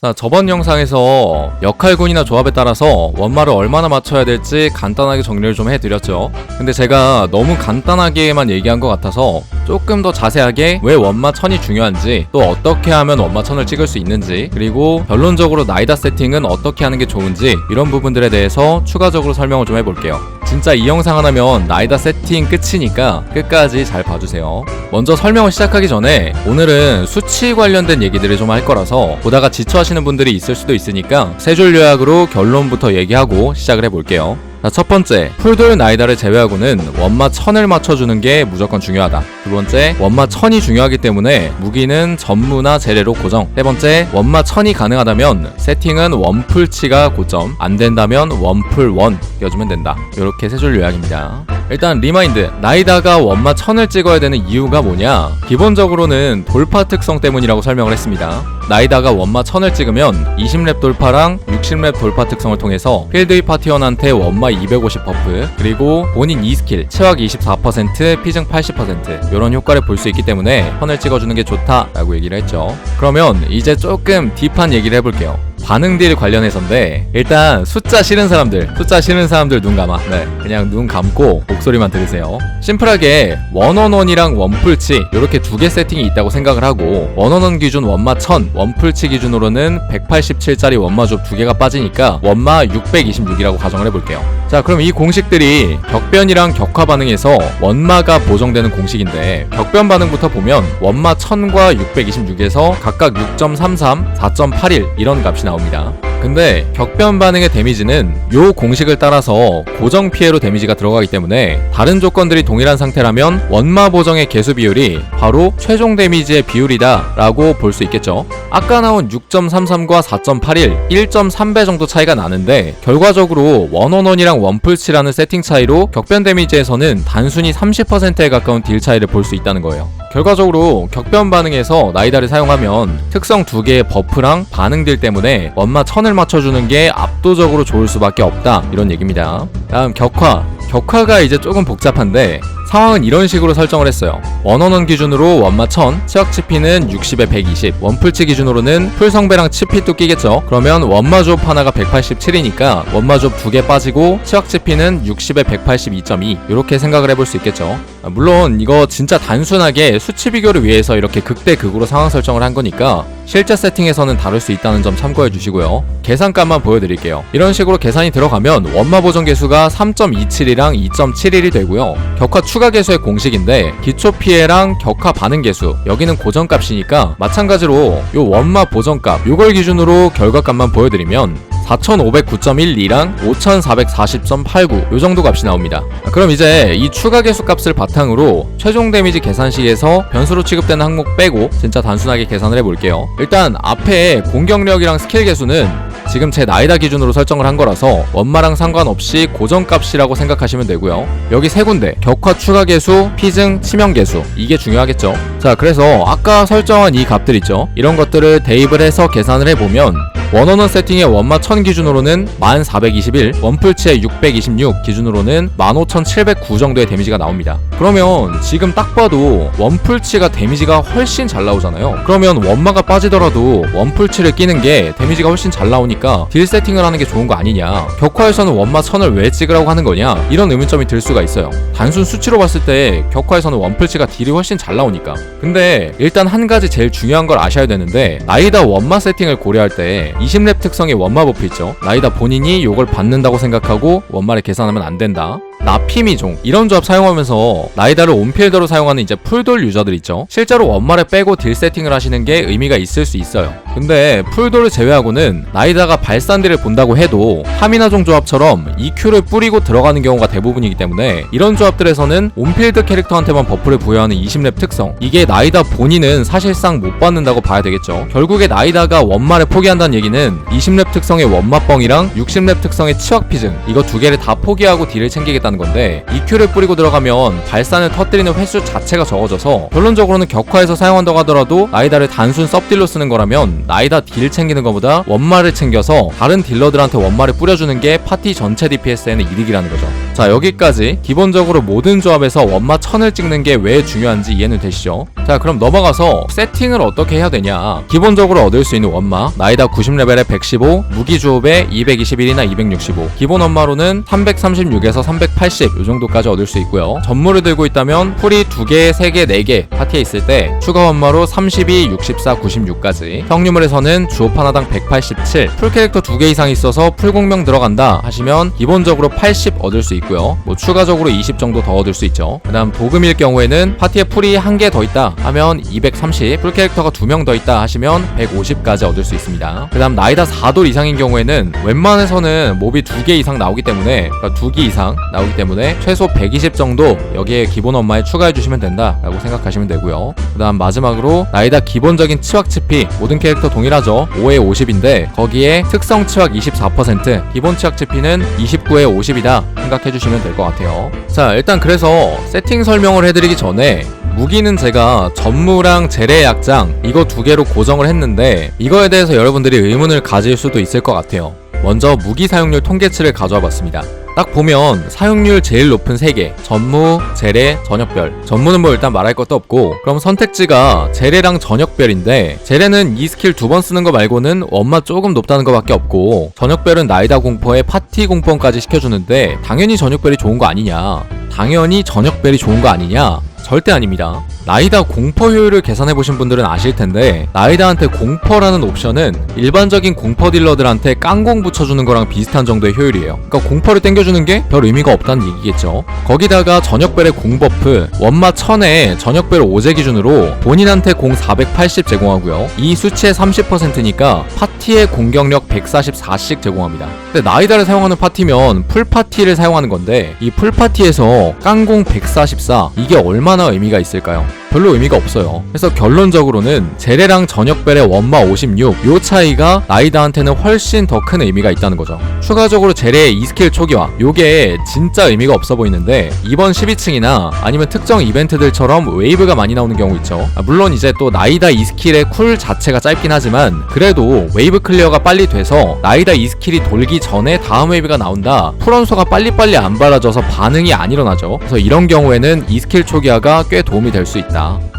자, 저번 영상에서 역할군이나 조합에 따라서 원마를 얼마나 맞춰야 될지 간단하게 정리를 좀 해드렸죠. 근데 제가 너무 간단하게만 얘기한 것 같아서 조금 더 자세하게 왜 원마 천이 중요한지 또 어떻게 하면 원마 천을 찍을 수 있는지 그리고 결론적으로 나이다 세팅은 어떻게 하는 게 좋은지 이런 부분들에 대해서 추가적으로 설명을 좀 해볼게요. 진짜 이 영상 하나면 나이다 세팅 끝이니까 끝까지 잘 봐주세요. 먼저 설명을 시작하기 전에 오늘은 수치 관련된 얘기들을 좀 할 거라서 보다가 지쳐 하시는 분들이 있을 수도 있으니까 세 줄 요약으로 결론부터 얘기하고 시작을 해볼게요. 자, 첫 번째, 풀돌 나이다를 제외하고는 원마 천을 맞춰주는 게 무조건 중요하다. 두 번째, 원마 천이 중요하기 때문에 무기는 전무나 재래로 고정. 세 번째, 원마 천이 가능하다면 세팅은 원풀치가 고점, 안 된다면 원풀 원 껴주면 된다. 이렇게 세 줄 요약입니다. 일단 리마인드 나이다가 원마 천을 찍어야 되는 이유가 뭐냐 기본적으로는 돌파 특성 때문이라고 설명을 했습니다 나이다가 원마 천을 찍으면 20렙 돌파랑 60렙 돌파 특성을 통해서 필드의 파티원한테 원마 250 버프 그리고 본인 2스킬 체확 24% 피증 80% 이런 효과를 볼 수 있기 때문에 천을 찍어주는 게 좋다라고 얘기를 했죠. 그러면 이제 조금 딥한 얘기를 해볼게요 반응 딜 관련해서인데 일단 숫자 싫은 사람들 숫자 싫은 사람들 눈 감아. 네 그냥 눈 감고 목소리만 들으세요. 심플하게 원원원이랑 원풀치 이렇게 두 개 세팅이 있다고 생각을 하고 원원원 기준 원마 1000 원풀치 기준으로는 187짜리 원마조 두 개가 빠지니까 원마 626이라고 가정을 해볼게요. 자 그럼 이 공식들이 격변이랑 격화 반응에서 원마가 보정되는 공식인데 격변 반응부터 보면 원마 1000과 626에서 각각 6.33, 4.81 이런 값이 나 옵니다. 근데 격변 반응의 데미지는 요 공식을 따라서 고정 피해로 데미지가 들어가기 때문에 다른 조건들이 동일한 상태라면 원마 보정의 개수 비율이 바로 최종 데미지의 비율이다 라고 볼 수 있겠죠. 아까 나온 6.33과 4.81, 1.3배 정도 차이가 나는데 결과적으로 원원원이랑 원풀치라는 세팅 차이로 격변 데미지에서는 단순히 30%에 가까운 딜 차이를 볼 수 있다는 거예요. 결과적으로 격변 반응에서 나이다를 사용하면 특성 두 개의 버프랑 반응들 때문에 원마 천을 맞춰주는 게 압도적으로 좋을 수밖에 없다 이런 얘기입니다. 다음 격화. 격화가 이제 조금 복잡한데 상황은 이런 식으로 설정을 했어요. 원원원 기준으로 원마 1000, 치약 치피는 60에 120, 원풀치 기준으로는 풀성배랑 치피도 끼겠죠. 그러면 원마 조업 하나가 187이니까 원마 조업 두개 빠지고 치약 치피는 60에 182.2 이렇게 생각을 해볼 수 있겠죠. 아, 물론 이거 진짜 단순하게 수치 비교를 위해서 이렇게 극대 극으로 상황 설정을 한 거니까 실제 세팅에서는 다를 수 있다는 점 참고해 주시고요. 계산값만 보여드릴게요. 이런 식으로 계산이 들어가면 원마 보정 개수가 3.27이랑 2.71이 되고요. 격화 추가 개수의 공식인데 기초 피해랑 격화 반응 개수 여기는 고정값이니까 마찬가지로 요 원마 보정값 요걸 기준으로 결과값만 보여드리면 4509.12랑 5440.89 요 정도 값이 나옵니다. 아, 그럼 이제 이 추가 개수 값을 바탕으로 최종 데미지 계산식에서 변수로 취급되는 항목 빼고 진짜 단순하게 계산을 해볼게요. 일단 앞에 공격력이랑 스킬 개수는 지금 제 나이다 기준으로 설정을 한 거라서 원마랑 상관없이 고정값이라고 생각하시면 되고요. 여기 세 군데 격화 추가 개수, 피증, 치명 개수 이게 중요하겠죠. 자 그래서 아까 설정한 이 값들 있죠. 이런 것들을 대입을 해서 계산을 해보면 원원원 세팅의 원마 1000 기준으로는 1421, 원풀치의 626 기준으로는 15709 정도의 데미지가 나옵니다. 그러면 지금 딱 봐도 원풀치가 데미지가 훨씬 잘 나오잖아요. 그러면 원마가 빠지더라도 원풀치를 끼는 게 데미지가 훨씬 잘 나오니까 딜 세팅을 하는 게 좋은 거 아니냐. 격화에서는 원마 1000을 왜 찍으라고 하는 거냐. 이런 의문점이 들 수가 있어요. 단순 수치로 봤을 때 격화에서는 원풀치가 딜이 훨씬 잘 나오니까. 근데 일단 한 가지 제일 중요한 걸 아셔야 되는데 나이다 원마 세팅을 고려할 때 20렙 특성의 원마 버프 있죠. 나이다 본인이 요걸 받는다고 생각하고 원마를 계산하면 안 된다. 나피미종 이런 조합 사용하면서 나이다를 온필더로 사용하는 이제 풀돌 유저들 있죠 실제로 원마를 빼고 딜 세팅을 하시는 게 의미가 있을 수 있어요 근데 풀돌을 제외하고는 나이다가 발산딜을 본다고 해도 하미나종 조합처럼 EQ를 뿌리고 들어가는 경우가 대부분이기 때문에 이런 조합들에서는 온필드 캐릭터한테만 버프를 부여하는 20렙 특성. 이게 나이다 본인은 사실상 못 받는다고 봐야 되겠죠. 결국에 나이다가 원마를 포기한다는 얘기는 20렙 특성의 원마뻥이랑 60렙 특성의 치확피즘 이거 두 개를 다 포기하고 딜을 챙기겠다 있다는 건데 EQ를 뿌리고 들어가면 발산을 터뜨리는 횟수 자체가 적어져서 결론적으로는 격화에서 사용한다고 하더라도 나이다를 단순 섭딜로 쓰는 거라면 나이다 딜 챙기는 것보다 원마를 챙겨서 다른 딜러들한테 원마를 뿌려주는 게 파티 전체 DPS에는 이득이라는 거죠. 자 여기까지 기본적으로 모든 조합에서 원마 1000을 찍는 게 왜 중요한지 이해는 되시죠? 자 그럼 넘어가서 세팅을 어떻게 해야 되냐 기본적으로 얻을 수 있는 원마 나이다 90레벨에 115 무기 조합에 221이나 265 기본 원마로는 336에서 380이 정도까지 얻을 수 있고요 전무를 들고 있다면 풀이 2개, 3개, 4개 파티에 있을 때 추가 원마로 32, 64, 96까지 평유물 에서는 주업 하나당 187 풀 캐릭터 2개 이상 있어서 풀 공명 들어간다 하시면 기본적으로 80 얻을 수 있고요. 뭐 추가적으로 20 정도 더 얻을 수 있죠. 그 다음 도금일 경우에는 파티에 풀이 한 개 더 있다 하면 230 풀 캐릭터가 2명 더 있다 하시면 150까지 얻을 수 있습니다. 그 다음 나이다 4돌 이상인 경우에는 웬만해서는 몹이 2개 이상 나오기 때문에 그러니까 2개 이상 나오기 때문에 최소 120 정도 여기에 기본 엄마에 추가해 주시면 된다 라고 생각하시면 되고요. 그 다음 마지막으로 나이다 기본적인 치확 치피 모든 캐릭터 동일하죠. 5에 50인데 거기에 특성 치확 24% 기본 치확 치피는 29에 50이다 생각해 주시면 될 것 같아요. 자 일단 그래서 세팅 설명을 해드리기 전에 무기는 제가 전무랑 재래 약장 이거 두 개로 고정을 했는데 이거에 대해서 여러분들이 의문을 가질 수도 있을 것 같아요. 먼저 무기 사용률 통계치를 가져와 봤습니다 딱 보면 사용률 제일 높은 3개. 전무, 재래, 전역별. 전무는 뭐 일단 말할 것도 없고 그럼 선택지가 재래랑 전역별인데 재래는 이 스킬 두 번 쓰는 거 말고는 원마 조금 높다는 거 밖에 없고 전역별은 나이다 공포에 파티 공포까지 시켜주는데 당연히 전역별이 좋은 거 아니냐. 당연히 전역별이 좋은 거 아니냐 절대 아닙니다. 나이다 공포 효율을 계산해 보신 분들은 아실 텐데 나이다한테 공포라는 옵션은 일반적인 공포 딜러들한테 깡공 붙여주는 거랑 비슷한 정도의 효율이에요. 그러니까 공포를 땡겨주는 게 별 의미가 없다는 얘기겠죠. 거기다가 전역별의 공버프 원마 1000에 전역별 5제 기준으로 본인한테 공 480 제공하고요. 이 수치의 30%니까 파티의 공격력 144씩 제공합니다. 근데 나이다를 사용하는 파티면 풀 파티를 사용하는 건데 이 풀 파티에서 깡공 144 이게 얼마나 의미가 있을까요? 별로 의미가 없어요. 그래서 결론적으로는 제레랑 전역벨의 원마 56, 요 차이가 나이다한테는 훨씬 더 큰 의미가 있다는 거죠. 추가적으로 제레의 2스킬 초기화, 요게 진짜 의미가 없어 보이는데 이번 12층이나 아니면 특정 이벤트들처럼 웨이브가 많이 나오는 경우 있죠. 아, 물론 이제 또 나이다 2스킬의 쿨 자체가 짧긴 하지만 그래도 웨이브 클리어가 빨리 돼서 나이다 2스킬이 돌기 전에 다음 웨이브가 나온다. 풀원소가 빨리빨리 안 발라져서 반응이 안 일어나죠. 그래서 이런 경우에는 2스킬 초기화가 꽤 도움이 될 수 있다.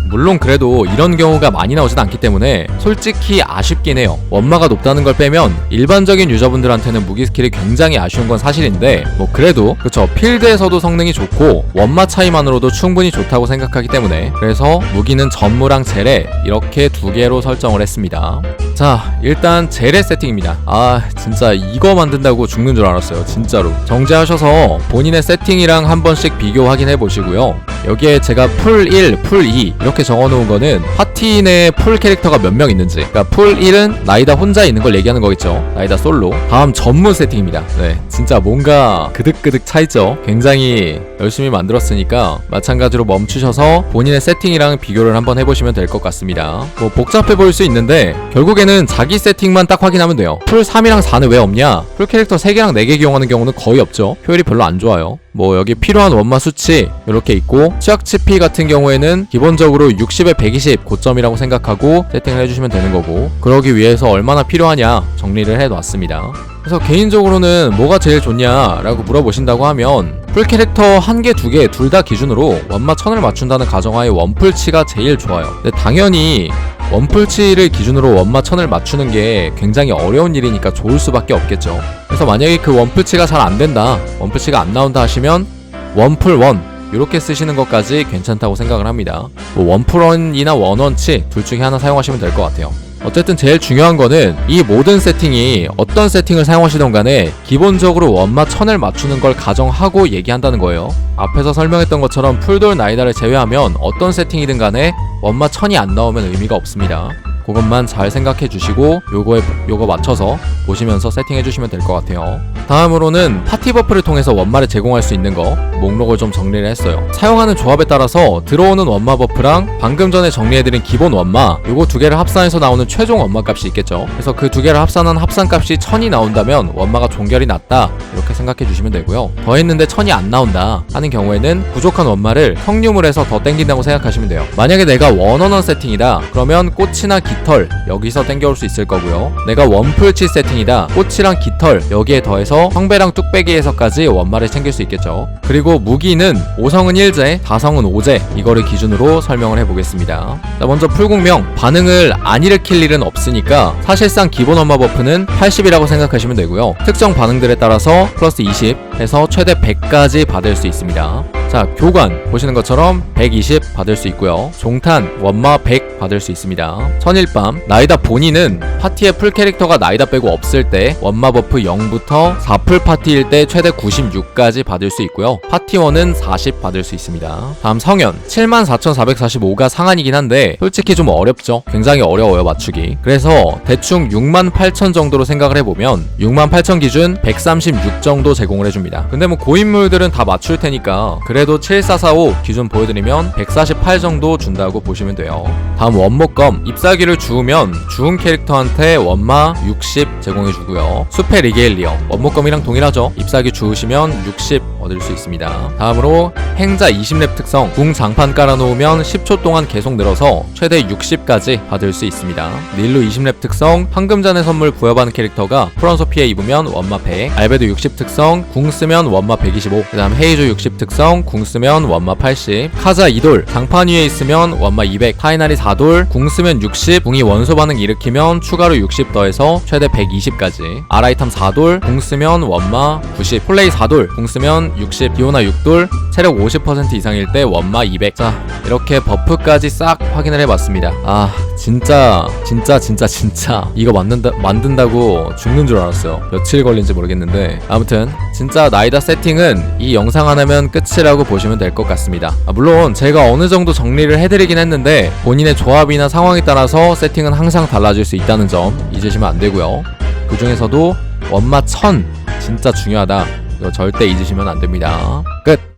물론 그래도 이런 경우가 많이 나오진 않기 때문에 솔직히 아쉽긴 해요. 원마가 높다는 걸 빼면 일반적인 유저분들한테는 무기 스킬이 굉장히 아쉬운 건 사실인데 뭐 그래도 그쵸 필드에서도 성능이 좋고 원마 차이만으로도 충분히 좋다고 생각하기 때문에 그래서 무기는 전무랑 제레 이렇게 두 개로 설정을 했습니다. 자 일단 제레 세팅입니다. 아 진짜 이거 만든다고 죽는 줄 알았어요. 진짜로 정지하셔서 본인의 세팅이랑 한 번씩 비교 확인해 보시고요. 여기에 제가 풀 1, 풀 2 이렇게 적어놓은 거는 파티 내풀 캐릭터가 몇 명 있는지. 그러니까 풀 1은 나이다 혼자 있는 걸 얘기하는 거겠죠. 나이다 솔로. 다음 전문 세팅입니다. 네 진짜 뭔가 그득그득 차있죠. 굉장히 열심히 만들었으니까 마찬가지로 멈추셔서 본인의 세팅이랑 비교를 한번 해보시면 될 것 같습니다. 뭐 복잡해 보일 수 있는데 결국에는 자기 세팅만 딱 확인하면 돼요. 풀 3이랑 4는 왜 없냐? 풀 캐릭터 3개랑 4개 기용하는 경우는 거의 없죠. 효율이 별로 안 좋아요 뭐 여기 필요한 원마 수치 이렇게 있고 치약 치피 같은 경우에는 기본적으로 60에 120 고점이라고 생각하고 세팅을 해주시면 되는 거고 그러기 위해서 얼마나 필요하냐 정리를 해놨습니다 그래서 개인적으로는 뭐가 제일 좋냐 라고 물어보신다고 하면 풀 캐릭터 한 개, 두 개, 둘 다 기준으로 원마 천을 맞춘다는 가정하에 원풀치가 제일 좋아요. 근데 당연히 원풀치를 기준으로 원마 천을 맞추는 게 굉장히 어려운 일이니까 좋을 수밖에 없겠죠. 그래서 만약에 그 원풀치가 잘 안 된다, 원풀치가 안 나온다 하시면 원풀 원 이렇게 쓰시는 것까지 괜찮다고 생각을 합니다. 뭐 원풀원이나 원원치 둘 중에 하나 사용하시면 될 것 같아요. 어쨌든 제일 중요한 거는 이 모든 세팅이 어떤 세팅을 사용하시던 간에 기본적으로 원마 천을 맞추는 걸 가정하고 얘기한다는 거예요. 앞에서 설명했던 것처럼 풀돌 나이다를 제외하면 어떤 세팅이든 간에 원마 천이 안 나오면 의미가 없습니다. 그것만 잘 생각해 주시고 요거에 요거 맞춰서 보시면서 세팅해 주시면 될 것 같아요. 다음으로는 파티 버프를 통해서 원마를 제공할 수 있는 거 목록을 좀 정리를 했어요. 사용하는 조합에 따라서 들어오는 원마 버프랑 방금 전에 정리해드린 기본 원마 요거 두 개를 합산해서 나오는 최종 원마 값이 있겠죠. 그래서 그 두 개를 합산한 합산 값이 1000이 나온다면 원마가 종결이 났다 이렇게 생각해 주시면 되고요. 더했는데 1000이 안 나온다 하는 경우에는 부족한 원마를 평류물에서 더 땡긴다고 생각하시면 돼요. 만약에 내가 원원원 세팅이다 그러면 꽃이나 깃 깃털 여기서 땡겨올 수 있을 거고요. 내가 원풀치 세팅이다. 꽃이랑 깃털 여기에 더해서 성배랑 뚝배기에서까지 원마를 챙길 수 있겠죠. 그리고 무기는 5성은 1제, 4성은 5제 이거를 기준으로 설명을 해보겠습니다. 자, 먼저 풀공명 반응을 안 일으킬 일은 없으니까 사실상 기본 원마 버프는 80이라고 생각하시면 되고요. 특정 반응들에 따라서 플러스 20 해서 최대 100까지 받을 수 있습니다. 자, 교관 보시는 것처럼 120 받을 수 있고요. 종탄 원마 100 받을 수 있습니다. 천일밤 나이다 본인은 파티에 풀 캐릭터가 나이다 빼고 없을 때 원마 버프 0부터 4풀 파티일 때 최대 96까지 받을 수 있고요. 파티원은 40 받을 수 있습니다. 다음 성현 74,445가 상한이긴 한데 솔직히 좀 어렵죠. 굉장히 어려워요 맞추기. 그래서 대충 68,000 정도로 생각을 해보면 68,000 기준 136 정도 제공을 해줍니다. 근데 뭐 고인물들은 다 맞출 테니까 그래 도 7445 기준 보여드리면 148 정도 준다고 보시면 돼요. 다음 원목검 ip사기를 주우면 주운 캐릭터한테 원마 60 제공해주고요. 숲의 리게일리어 원목검이랑 동일하죠. ip사기 주우시면 60 얻을 수 있습니다. 다음으로 행자 20렙 특성 궁 장판 깔아놓으면 10초 동안 계속 늘어서 최대 60까지 받을 수 있습니다. 닐루 20렙 특성 황금잔의 선물 부여받는 캐릭터가 프런소피에 입으면 원마 100 알베도 60 특성 궁 쓰면 원마 125 그 다음 헤이조 60 특성 궁 쓰면 원마 80 카자 2돌 장판 위에 있으면 원마 200 타이나리 4돌 궁 쓰면 60 궁이 원소 반응 일으키면 추가로 60 더해서 최대 120까지 아라이탐 4돌 궁 쓰면 원마 90 플레이 4돌 궁 쓰면 60 디오나 6돌 체력 50% 이상일 때 원마 200. 자, 이렇게 버프까지 싹 확인을 해봤습니다. 아, 진짜, 진짜, 진짜, 진짜 이거 만든다, 만든다고 죽는 줄 알았어요. 며칠 걸린지 모르겠는데 아무튼 진짜 나이다 세팅은 이 영상 하나면 끝이라고 보시면 될 것 같습니다. 아, 물론 제가 어느 정도 정리를 해드리긴 했는데 본인의 조합이나 상황에 따라서 세팅은 항상 달라질 수 있다는 점 잊으시면 안 되고요. 그 중에서도 원마 1000 진짜 중요하다. 절대 잊으시면 안 됩니다. 끝!